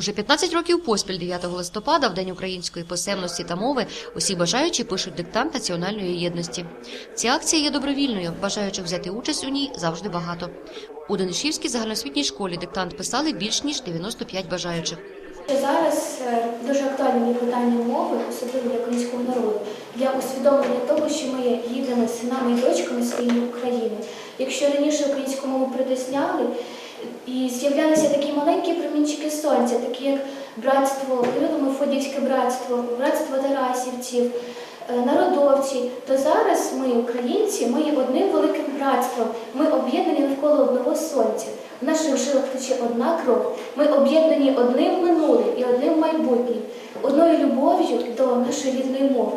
Уже 15 років поспіль 9 листопада, в День української писемності та мови, усі бажаючі пишуть диктант національної єдності. Ця акція є добровільною, бажаючих взяти участь у ній завжди багато. У Денишівській загальноосвітній школі диктант писали більш ніж 95 бажаючих. Зараз е, дуже актуальні питання мови, особливо для українського народу, для усвідомлення того, що ми є гідними синами і дочками своєї України. Якщо раніше українську мову притисняли і з'являлися такі маленькі промінчики сонця, такі як братство, ми Фодівське братство, братство Тарасівців, е, народовці, то зараз ми, українці, ми є одним великим братством. Ми об'єднані навколо одного сонця. В наших жилах тече одна кров. Ми об'єднані одним минулим і одним майбутнім, одною любов'ю до нашої рідної мови,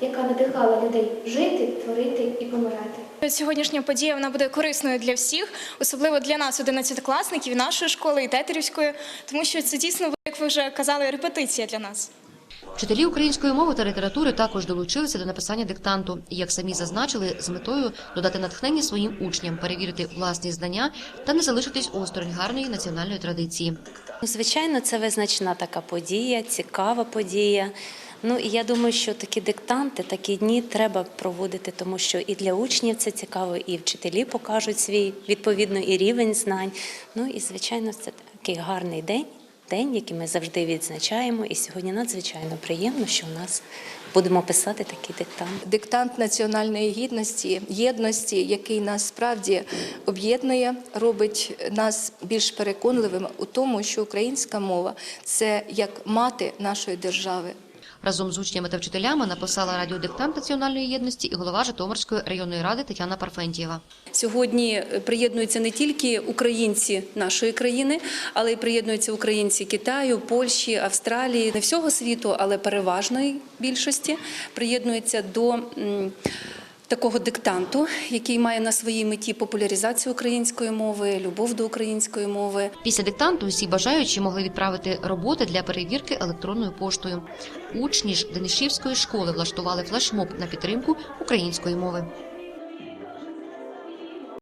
яка надихала людей жити, творити і помирати. Сьогоднішня подія вона буде корисною для всіх, особливо для нас, одинадцятикласників, нашої школи і тетерівської, тому що це дійсно, як ви вже казали, репетиція для нас. Вчителі української мови та літератури також долучилися до написання диктанту, і, як самі зазначили, з метою додати натхнення своїм учням, перевірити власні знання та не залишитись осторонь гарної національної традиції. Звичайно, це визначна така подія, цікава подія. Ну і я думаю, що такі диктанти, такі дні треба проводити, тому що і для учнів це цікаво, і вчителі покажуть свій відповідно і рівень знань. Ну і звичайно, це такий гарний день, день, який ми завжди відзначаємо. І сьогодні надзвичайно приємно, що у нас будемо писати такий диктант. диктант національної гідності, єдності, який нас справді об'єднує, робить нас більш переконливими у тому, що українська мова це як мати нашої держави. Разом з учнями та вчителями написала радіодиктант національної єдності і голова Житомирської районної ради Тетяна Парфентієва. Сьогодні приєднуються не тільки українці нашої країни, але й приєднуються українці Китаю, Польщі, Австралії, не всього світу, але переважної більшості приєднуються до такого диктанту, який має на своїй меті популяризацію української мови, любов до української мови. Після диктанту усі бажаючі могли відправити роботи для перевірки електронною поштою. Учні ж Денишівської школи влаштували флешмоб на підтримку української мови.